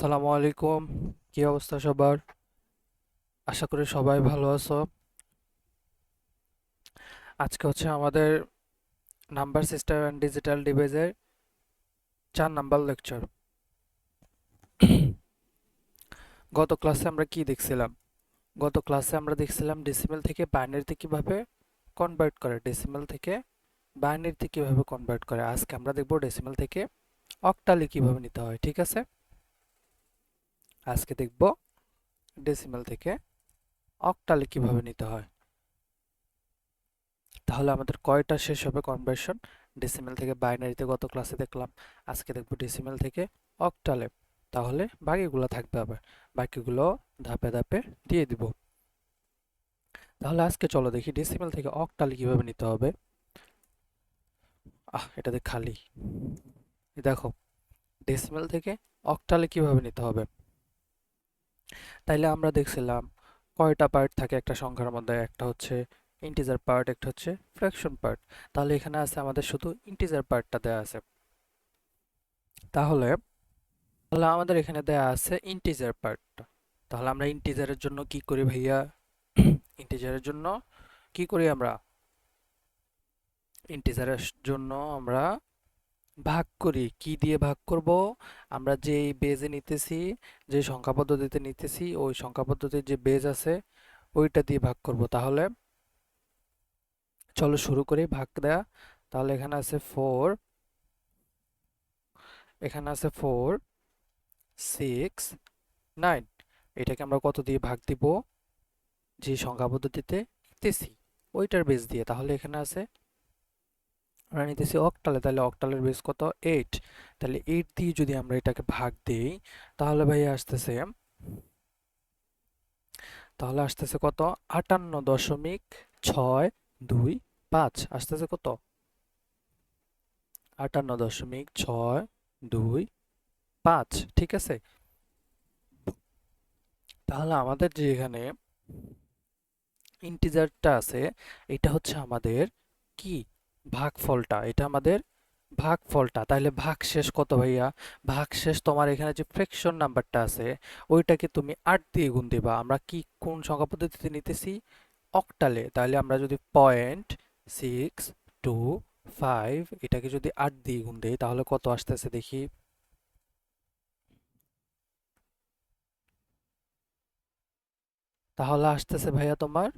আসসালামু আলাইকুম। কি অবস্থা সবার? আশা করি সবাই ভালো আছো। আজকে হচ্ছে আমাদের নাম্বার সিস্টেম অ্যান্ড ডিজিটাল ডিভাইসের চার নাম্বার লেকচার। গত ক্লাসে আমরা কি দেখছিলাম? গত ক্লাসে আমরা দেখছিলাম ডেসিমেল থেকে বাইনারিতে কীভাবে কনভার্ট করে ডেসিমেল থেকে বাইনারিতে কীভাবে কনভার্ট করে। আজকে আমরা দেখব ডেসিমেল থেকে অক্টালে কীভাবে নিতে হয়, ঠিক আছে? আজকে দেখব ডেসিমেল থেকে অক্টালে কীভাবে নিতে হয়। তাহলে আমাদের কয়টা শেষ হবে কনভার্সন ডেসিমেল থেকে বাইনারিতে গত ক্লাসে দেখলাম আজকে দেখব ডেসিমেল থেকে অক্টালে তাহলে বাকিগুলো থাকবে আবার বাকিগুলো ধাপে ধাপে দিয়ে দিব। তাহলে আজকে চলো দেখি ডেসিমেল থেকে অক্টালে কীভাবে নিতে হবে। আহ এটাতে খালি। দেখো ডেসিমেল থেকে অক্টালে কীভাবে নিতে হবে? তাইলে আমরা দেখছিলাম কয়টা পার্ট থাকে একটা সংখ্যার মধ্যে? একটা হচ্ছে ইন্টিজার পার্ট একটা হচ্ছে ফ্র্যাকশন পার্ট তাহলে এখানে আছে আমাদের শুধু ইন্টিজার পার্টটা দেয়া আছে। তাহলে তাহলে আমাদের এখানে দেয়া আছে ইন্টিজার পার্টটা তাহলে আমরা ইন্টিজারের জন্য কি করি ভাইয়া? ইন্টিজারের জন্য কি করি আমরা? ইন্টিজারের জন্য আমরা ভাগ করি? কি দিয়ে ভাগ করব? আমরা যে বেজে নিতেছি, যে সংখ্যা পদ্ধতিতে নিতেছি, ওই সংখ্যা পদ্ধতির যে বেজ আছে, ওইটা দিয়ে ভাগ করব। তাহলে চলো শুরু করি ভাগ দেয়া। তাহলে এখানে আছে ফোর এখানে আছে ফোর সিক্স নাইন এটাকে আমরা কত দিয়ে ভাগ দিব? যে সংখ্যা পদ্ধতিতে নিতেছি, ওইটার বেজ দিয়ে। তাহলে এখানে আছে আমরা নিতেছি অক্টালে তাহলে অক্টালের বেস কত? এইট তাহলে এইট দিয়ে যদি আমরা এটাকে ভাগ দিই, তাহলে ভাই আসতেছে, তাহলে আসতেছে কত? আটান্ন দশমিক ছয় দুই পাঁচ। আসতেছে কত? আটান্ন দশমিক ছয় দুই পাঁচ, ঠিক আছে? তাহলে আমাদের যে এখানে ইন্টিজারটা আছে, এটা হচ্ছে আমাদের কি? ভাগফলটা, এটা আমাদের ভাগফলটা। তাহলে ভাগশেষ কত ভাইয়া? ভাগশেষ তোমার এখানে যে ফ্র্যাকশন নাম্বারটা আছে, ওইটাকে তুমি আট দিয়ে গুণ দিবা। আমরা কি কোন সংখ্যা পদ্ধতিতে নিতেছি? অক্টালে তাহলে আমরা যদি পয়েন্ট সিক্স টু ফাইভ এটাকে যদি আট দিয়ে গুণ দিই, তাহলে কত আসতেছে দেখি? তাহলে আসতেছে ভাইয়া তোমার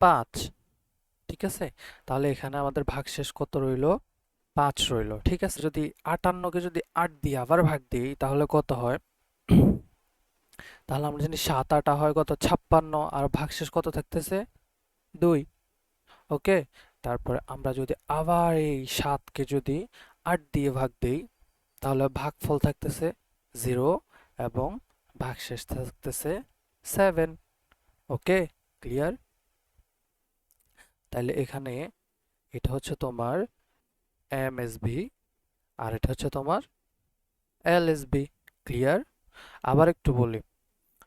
পাঁচ। ঠিক আছে? তাহলে এখানে আমাদের ভাগশেষ কত রইল? পাঁচ রইল, ঠিক আছে? যদি আটান্নকে যদি আট দিয়ে আবার ভাগ দিই, তাহলে কত হয়? তাহলে আমরা জানি সাত আটা হয় কত? ছাপ্পান্ন, আর ভাগশেষ কত থাকতেছে? দুই, ওকে? তারপরে আমরা যদি আবার এই সাতকে যদি আট দিয়ে ভাগ দিই, তাহলে ভাগফল থাকতেছে জিরো এবং ভাগশেষ থাকতেছে সেভেন, ওকে? ক্লিয়ার? তাহলে এখানে এটা হচ্ছে তোমার এমএসবি আর এটা হচ্ছে তোমার এলএসবি ক্লিয়ার আবার একটু বলি,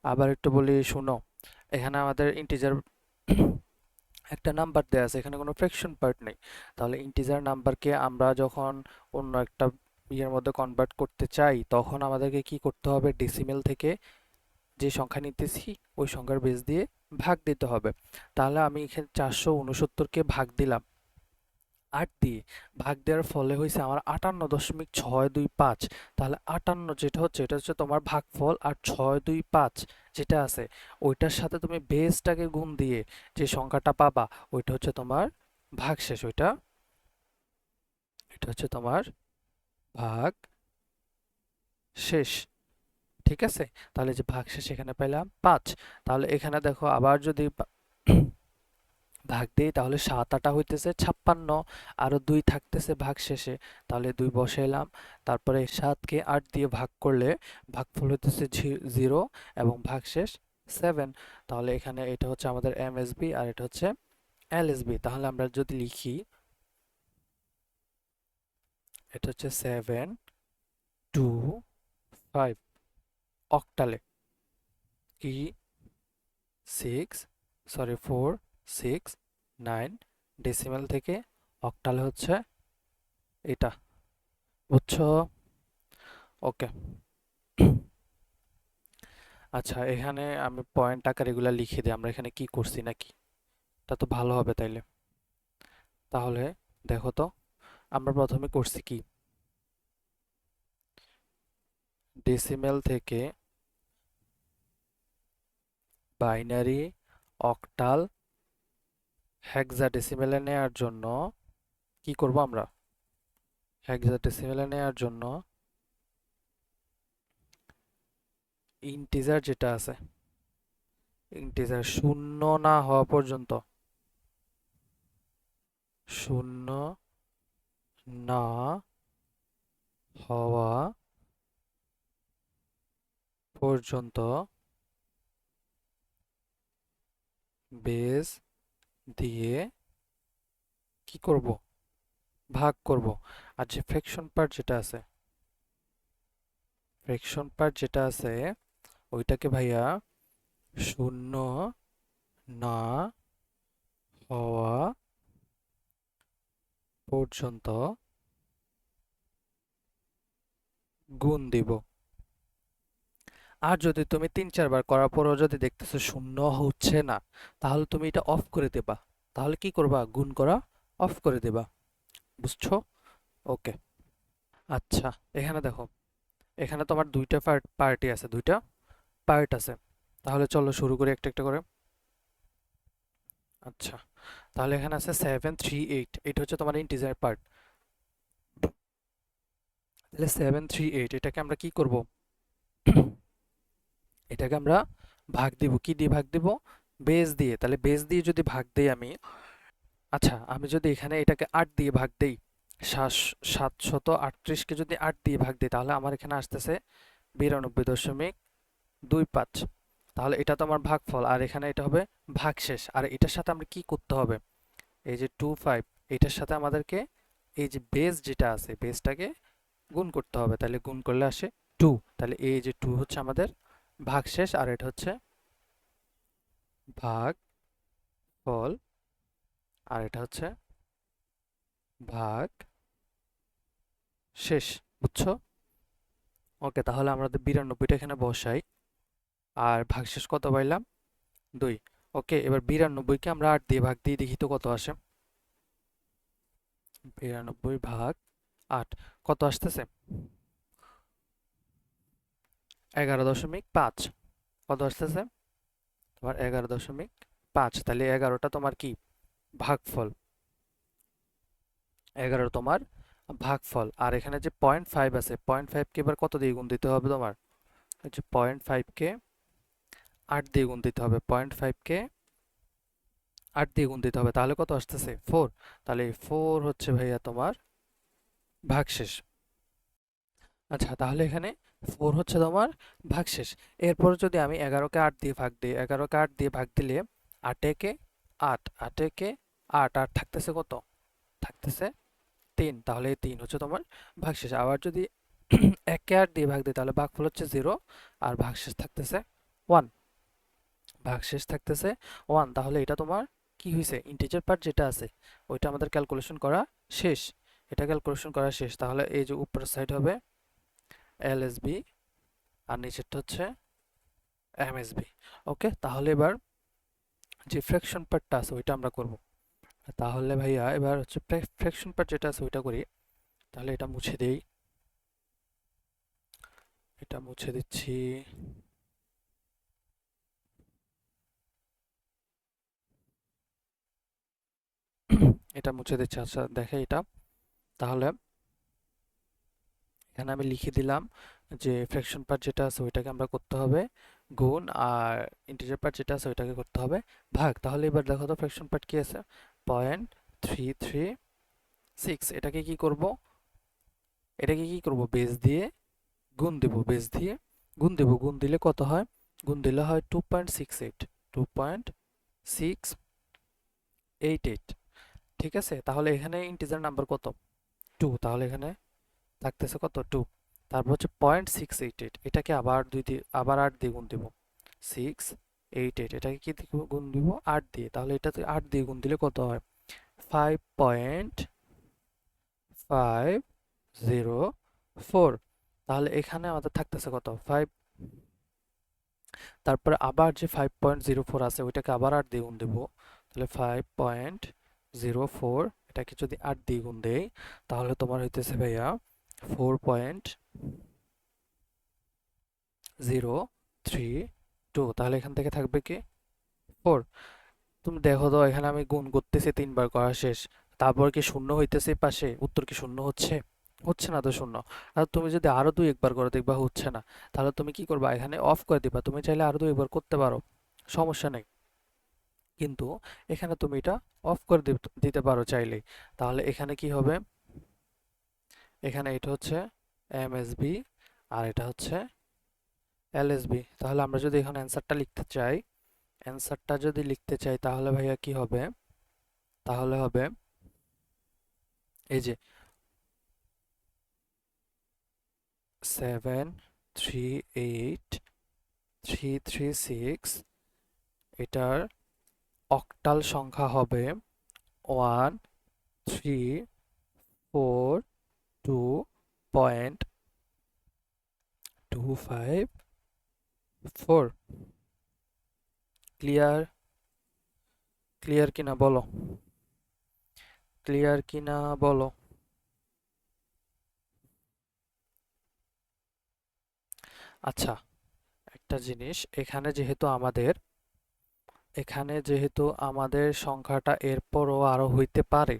আবার একটু বলি, শুনো, এখানে আমাদের ইন্টিজার একটা নাম্বার দেওয়া আছে, এখানে কোনো ফ্র্যাকশন পার্ট নেই। তাহলে ইন্টিজার নাম্বারকে আমরা যখন অন্য একটা ইয়ের মধ্যে কনভার্ট করতে চাই, তখন আমাদেরকে কি করতে হবে? ডেসিমেল থেকে যে সংখ্যা নিতেছি, ওই সংখ্যার বেস দিয়ে ভাগ দিতে হবে। তাহলে আমি এখানে চারশো উনসত্তরকে ভাগ দিলাম। আট দিয়ে ভাগ দেওয়ার ফলে হয়েছে আমার আটান্ন দশমিক ছয় দুই পাঁচ। তাহলে আটান্ন যেটা হচ্ছে, এটা হচ্ছে তোমার ভাগফল আর ছয় দুই পাঁচ যেটা আছে, ওইটার সাথে তুমি বেসটাকে গুণ দিয়ে যে সংখ্যাটা পাবা, ওইটা হচ্ছে তোমার ভাগ শেষ ওইটা, এটা হচ্ছে তোমার ভাগ শেষ ঠিক আছে? তাহলে যে ভাগশেষ এখানে পেলাম পাঁচ। তাহলে এখানে দেখো আবার যদি ভাগ দিই, তাহলে সাত আটা হইতেছে ছাপ্পান্ন আরও দুই থাকতেছে ভাগ শেষে তাহলে দুই বসাইলাম তারপরে সাতকে আট দিয়ে ভাগ করলে ভাগফল হইতেছে জিরো এবং ভাগ শেষ সেভেন। তাহলে এখানে এটা হচ্ছে আমাদের এমএসবি আর এটা হচ্ছে এলএসবি তাহলে আমরা যদি লিখি, এটা হচ্ছে সেভেন, টু, ফাইভ। অক্টালে। কি? Six, sorry, four, six, nine decimal থেকে অক্টালে হচ্ছে এটা। বুঝছ? ওকে। আচ্ছা এখানে আমি পয়েন্ট আকার এগুলা লিখে দিই, আমরা এখানে কি করছি নাকি? এটা তো ভালো হবে তাইলে। তাহলে দেখো তো, আমরা প্রথমে করছি কি? ডেসিমেল থেকে বাইনারি, অক্টাল, হেক্সাডেসিমেলে নেয়ার জন্য কি করব আমরা? হেক্সাডেসিমেলে নেয়ার জন্য ইন্টিজার যেটা আছে, ইন্টিজার শূন্য না হওয়া পর্যন্ত, শূন্য না হওয়া পর্যন্ত বেজ দিয়ে কি করব? ভাগ করব। আর যে ফ্র্যাকশন পার্ট যেটা আছে ফ্র্যাকশন পার্ট যেটা আছে, ওইটাকে ভাইয়া শূন্য না হওয়া পর্যন্ত গুণ দিব। আর যদি তুমি তিন চারবার করার পরও যদি দেখতেছো শূন্য হচ্ছে না, তাহলে তুমি এটা অফ করে দেবা। তাহলে কি করবা? গুণ করা অফ করে দেবা। বুঝছ? ওকে আচ্ছা এখানে দেখো। এখানে তোমার দুইটা পার্ট আছে, দুইটা পার্ট আছে। তাহলে চলো শুরু করি একটা একটা করে। আচ্ছা তাহলে এখানে আছে সেভেন থ্রি এইট এটা হচ্ছে তোমার ইন্টিজার পার্ট তাহলে সেভেন থ্রি এইট এটাকে আমরা কি করব? এটাকে আমরা ভাগ দিব। কি দিয়ে ভাগ দিব? বেস দিয়ে। তাহলে বেস দিয়ে যদি ভাগ দেই আমি আচ্ছা আমি যদি এখানে এটাকে আট দিয়ে ভাগ দেই সাত সাতশত আটত্রিশকে যদি আট দিয়ে ভাগ দিই, তাহলে আমার এখানে আসতেছে বিরানব্বই দশমিক দুই পাঁচ। তাহলে এটা তো আমার ভাগফল, আর এখানে এটা হবে ভাগশেষ। আর এটার সাথে আমরা কি করতে হবে? এই যে টু ফাইভ এটার সাথে আমাদেরকে এই যে বেস যেটা আছে বেসটাকে গুণ করতে হবে। তাহলে গুণ করলে আসে টু তাহলে এই যে টু হচ্ছে আমাদের ভাগশেষ আর এটা হচ্ছে ভাগ ফল আর এটা হচ্ছে ভাগ শেষ, বুঝছ? ওকে, তাহলে আমরা বিরানব্বইটা এখানে বসাই। আর ভাগশেষ কত পাইলাম? দুই। ওকে, এবার বিরানব্বইকে আমরা আট দিয়ে ভাগ দিয়ে দেখি তো কত আসে। বিরানব্বই ভাগ আট। কত আসতেছে? এগারো দশমিক পাঁচ। কত আসতেছে? তোমার এগারো দশমিক পাঁচ। তাহলে এগারোটা তোমার কি? ভাগফল। এগারো তোমার ভাগফল। আর এখানে যে পয়েন্ট ফাইভ আছে পয়েন্ট ফাইভকে এবার কত দিয়ে গুণ দিতে হবে তোমার? হচ্ছে পয়েন্ট ফাইভকে আট দিয়ে গুণ দিতে হবে। পয়েন্ট ফাইভকে আট দিয়ে গুণ দিতে হবে। তাহলে কত আসতেছে? ফোর তাহলে ফোর হচ্ছে ভাইয়া তোমার ভাগশেষ। আচ্ছা তাহলে এখানে ফোর হচ্ছে তোমার ভাগশেষ। এরপর যদি আমি এগারোকে আট দিয়ে ভাগ দিই, এগারোকে আট দিয়ে ভাগ দিলে আটেকে আট আটেকে আট আট থাকতেছে কত? থাকতেছে তিন, তাহলে তিন হচ্ছে তোমার ভাগশেষ। আবার যদি একে আট দিয়ে ভাগ দিই, তাহলে ভাগফল হচ্ছে জিরো আর ভাগশেষ থাকতেছে ওয়ান। ভাগশেষ থাকতেছে ওয়ান, তাহলে এটা তোমার কি হয়েছে ইন্টিজার পার্ট যেটা আছে, ওইটা আমাদের ক্যালকুলেশন করা শেষ। এটা ক্যালকুলেশন করা শেষ। তাহলে এই যে উপরের সাইড হবে এলএসবি আর নিচেরটা হচ্ছে এমএসবি। ওকে, তাহলে এবার যে ফ্র্যাকশন পার্টটা আছে ওইটা আমরা করব। তাহলে ভাইয়া এবার হচ্ছে ফ্র্যাকশন পার্ট যেটা আছে ওইটা করি। তাহলে এটা মুছে দেই। এটা মুছে দিচ্ছি। এটা মুছে দিচ্ছি। আচ্ছা দেখে এটা। তাহলে এখানে আমি লিখে দিলাম যে ফ্র্যাকশন পার্ট যেটা আছে ওইটাকে আমরা করতে হবে গুণ আর ইন্টিজার পার্ট যেটা আছে ওইটাকে করতে হবে ভাগ। তাহলে এবার দেখো তো ফ্র্যাকশন পার্ট কি আছে? পয়েন্ট থ্রি থ্রি সিক্স এটাকে কি করব? এটাকে কি করব? বেস দিয়ে গুণ দেব বেস দিয়ে গুণ দেব। গুণ দিলে কত হয়? গুণ দিলে হয় two point six eight two point six eight eight ঠিক আছে? তাহলে এখানে ইন্টিজার নাম্বার কত? টু তাহলে এখানে থাকতেছে কত? টু তারপর হচ্ছে পয়েন্ট সিক্স এইট এইট এটাকে আবার দুই দিয়ে, আবার আট দিয়ে গুণ দেবো। সিক্স এইট এইট এটাকে কি গুণ দিব? আট দিয়ে। তাহলে এটাতে আট দিয়ে গুণ দিলে কত হয়? Five point five zero four তাহলে এখানে আমাদের থাকতেছে কত? ফাইভ তারপরে আবার যে ফাইভ পয়েন্ট জিরো ফোর আছে, ওইটাকে আবার আট দ্বিগুণ দেব। তাহলে ফাইভ পয়েন্ট জিরো ফোর এটাকে যদি আট দ্বিগুণ দেই, তাহলে তোমার হইতেছে ভাইয়া four point zero three two তাহলে এখান থেকে থাকবে কি? ফোর তুমি দেখো তো, এখানে আমি গুণ করতেছি, তিনবার করা শেষ। তারপর কি শূন্য হইতেছে পাশে? উত্তর কি শূন্য হচ্ছে? হচ্ছে না তো শূন্য। আর তুমি যদি আরও দুই একবার করে, দেখবা হচ্ছে না। তাহলে তুমি কি করবা? এখানে অফ করে দিবা। তুমি চাইলে আরও দুই একবার করতে পারো। সমস্যা নেই। কিন্তু এখানে তুমি এটা অফ করে দিত- পারো চাইলেই। তাহলে এখানে কি হবে? এখানে এটা হচ্ছে এমএসবি আর এটা হচ্ছে এলএসবি তাহলে আমরা যদি এখানে অ্যান্সারটা লিখতে চাই, অ্যান্সারটা যদি লিখতে চাই তাহলে ভাইয়া কি হবে? তাহলে হবে এই যে seven three eight three three six এটার অক্টাল সংখ্যা হবে one three four two point two five four clear clear কিনা বলো। ক্লিয়ার কিনা বলো। আচ্ছা একটা জিনিস, এখানে যেহেতু আমাদের, এখানে যেহেতু আমাদের সংখ্যাটা এরপরও আরও হইতে পারে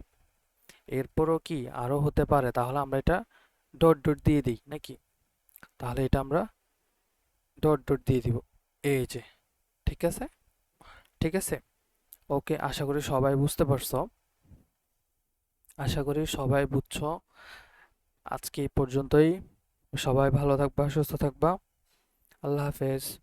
এরপরও কি আরও হতে পারে? তাহলে আমরা এটা ডট ডট দিয়ে দিই, নাকি? তাহলে এটা আমরা ডট ডট দিয়ে দিব। এই যে, ঠিক আছে? ঠিক আছে? ওকে, আশা করি সবাই বুঝতে পারছ। আশা করি সবাই বুঝছ। আজকে এই পর্যন্তই। সবাই ভালো থাকবা, সুস্থ থাকবা। আল্লাহ হাফেজ।